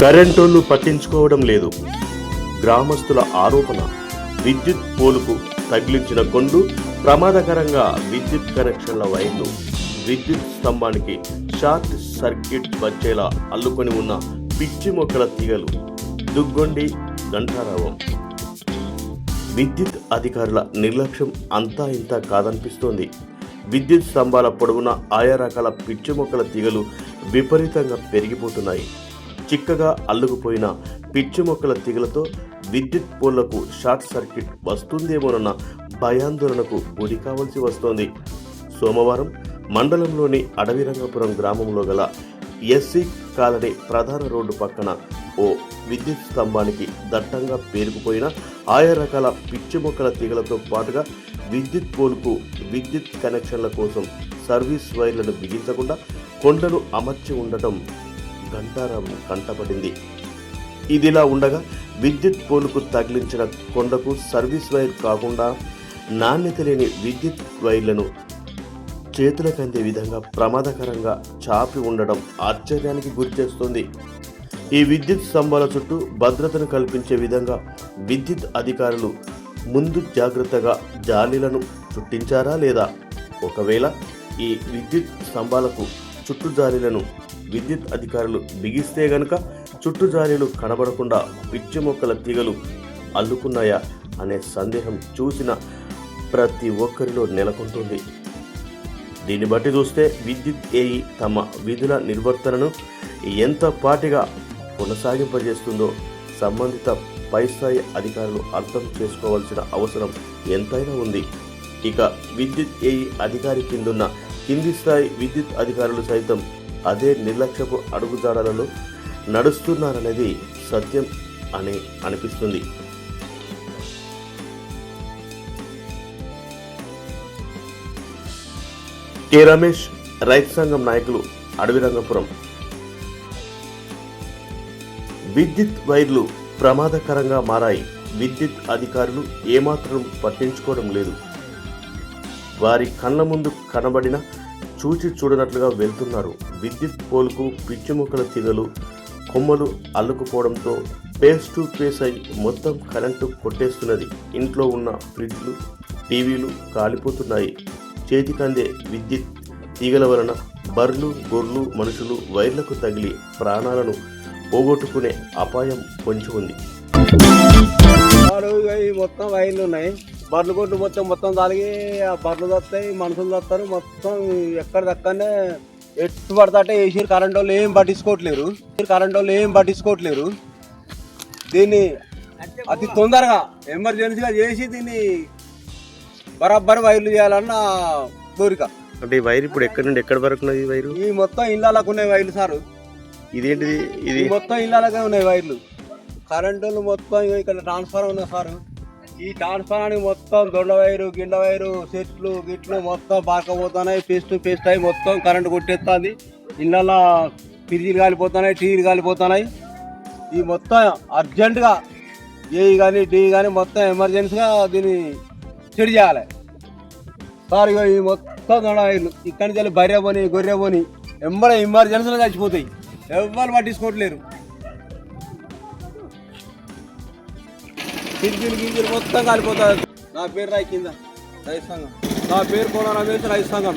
కరెంటోళ్ళు పట్టించుకోవడం లేదు. గ్రామస్తుల ఆరోపణ విద్యుత్ పోలుకు తగిలించిన కొండు ప్రమాదకరంగా విద్యుత్ కనెక్షన్ల వైర్లు విద్యుత్ స్తంభానికి షార్ట్ సర్క్యూట్ వచ్చేలా అల్లుకొని ఉన్న పిచ్చి మొక్కల తీగలు. దుగ్గొండి గంటారావం విద్యుత్ అధికారుల నిర్లక్ష్యం అంతా ఇంత కాదనిపిస్తోంది. విద్యుత్ స్తంభాల పొడవున ఆయా రకాల పిచ్చి మొక్కల తీగలు విపరీతంగా పెరిగిపోతున్నాయి. చిక్కగా అల్లుకుపోయిన పిచ్చి మొక్కల తీగలతో విద్యుత్ పోల్లకు షార్ట్ సర్క్యూట్ వస్తుందేమోనన్న భయాందోళనకు గురి కావాల్సి వస్తోంది. సోమవారం మండలంలోని అడవిరంగపురం గ్రామంలో గల ఎస్సీ కాలనీ ప్రధాన రోడ్డు పక్కన ఓ విద్యుత్ స్తంభానికి దట్టంగా పేరుకుపోయిన ఆయా రకాల పిచ్చి మొక్కల తీగలతో పాటుగా విద్యుత్ పోలుకు విద్యుత్ కనెక్షన్ల కోసం సర్వీస్ వైర్లను బిగించకుండా కొండను అమర్చి ఉండటం గంటారం కంటపడింది ఇదిలా ఉండగా విద్యుత్ పోలుకు తగిలించిన కొండకు సర్వీస్ వైర్ కాకుండా నాణ్యత లేని విద్యుత్ వైర్లను చేతులకు అందే విధంగా ప్రమాదకరంగా చాపి ఉండడం ఆశ్చర్యానికి గురిచేస్తుంది ఈ విద్యుత్ స్తంభాల చుట్టూ భద్రతను కల్పించే విధంగా విద్యుత్ అధికారులు ముందు జాగ్రత్తగా జాలీలను చుట్టించారా లేదా? ఒకవేళ ఈ విద్యుత్ స్తంభాలకు చుట్టు జాలీలను విద్యుత్ అధికారులు బిగిస్తే గనుక చుట్టు జాలీలు కనబడకుండా పిచ్చి మొక్కల తీగలు అల్లుకున్నాయా అనే సందేహం చూసిన ప్రతి ఒక్కరిలో నెలకొంటుంది. దీన్ని బట్టి చూస్తే విద్యుత్ ఏఈ తమ విధుల నిర్వర్తనను ఎంత పాటిగా కొనసాగింపజేస్తుందో సంబంధిత పై స్థాయి అధికారులు అర్థం చేసుకోవాల్సిన అవసరం ఎంతైనా ఉంది. ఇక విద్యుత్ ఏఈ అధికారి కిందున్న కింది స్థాయి విద్యుత్ అధికారులు సైతం అదే నిర్లక్ష్యపు అడుగుజాడలలో నడుస్తున్నారనేది సత్యం అని అనిపిస్తుంది. కె రమేష్ రైతు సంఘం నాయకులు అడవిరంగపురం విద్యుత్ వైర్లు ప్రమాదకరంగా మారాయి. విద్యుత్ అధికారులు ఏమాత్రం పట్టించుకోవడం లేదు. వారి కళ్ళ ముందు కనబడిన చూచి చూడనట్లుగా వెళ్తున్నారు. విద్యుత్ పోలుకు పిచ్చిముక్కల తీగలు కొమ్మలు అల్లుకుపోవడంతో పేస్ టు పేస్ అయి మొత్తం కరెంటు కొట్టేస్తున్నది. ఇంట్లో ఉన్న ఫ్రిడ్జ్లు టీవీలు కాలిపోతున్నాయి. చేతికందే విద్యుత్ తీగల వలన బర్లు గొర్రెలు మనుషులు వైర్లకు తగిలి ప్రాణాలను పోగొట్టుకునే అపాయం పొంచి ఉంది. మొత్తం వైర్లు ఉన్నాయి. బర్రెలు కొట్టు మొత్తం మొత్తం తాగి ఆ బర్రెలు వస్తాయి మనుషులు వస్తారు మొత్తం ఎక్కడ దక్కనే ఎట్టు పడతాటే వేసి కరెంట్ వాళ్ళు ఏం పట్టించుకోవట్లేరు. కరెంట్ వాళ్ళు ఏం పట్టించుకోవట్లేరు. దీన్ని అతి తొందరగా ఎమర్జెన్సీగా చేసి దీన్ని బరాబర్ వైర్లు చేయాలన్న కోరిక. అంటే ఈ వైర్ ఇప్పుడు ఎక్కడి నుండి ఎక్కడి వరకు ఉన్నది ఈ వైరు? ఈ మొత్తం ఇళ్ళకు ఉన్నాయి వైర్లు సారు. ఇదేంటిది? ఇది మొత్తం ఇళ్ళకే ఉన్నాయి వైర్లు. కరెంటు మొత్తం ఇక్కడ ట్రాన్స్ఫార్మర్ ఉన్నది సార్. ఈ ట్రాన్స్ఫార్మర్కి మొత్తం దొండ వైరు గిండ వైరు చెట్లు గిట్లు మొత్తం బాకపోతున్నాయి పేస్ట్ పేస్ట్ అయి మొత్తం కరెంటు కొట్టేస్తుంది. ఇళ్ళల్లో ఫ్రిడ్జీలు కాలిపోతున్నాయి టీవీలు కాలిపోతున్నాయి. ఈ మొత్తం అర్జెంటుగా ఏఈ కానీ టీ కానీ మొత్తం ఎమర్జెన్సీగా దీన్ని చెడి చేయాలి. సార్ ఇక ఈ మొత్తం దొండ వైర్లు ఇక్కడి నుంచి వెళ్ళి బర్రె పోని గొర్రె పోని ఎంబడ ఎమర్జెన్సీలో చచ్చిపోతాయి ఎవ్వరు పట్టించుకోవట్లేరు. గిరిగిరి గిరిగిరి మొత్తం కాలిపోతారు నా పేరు రాయి కింద. రైతు సంఘం. నా పేరు కోన రమేష్ రైతు సంఘం.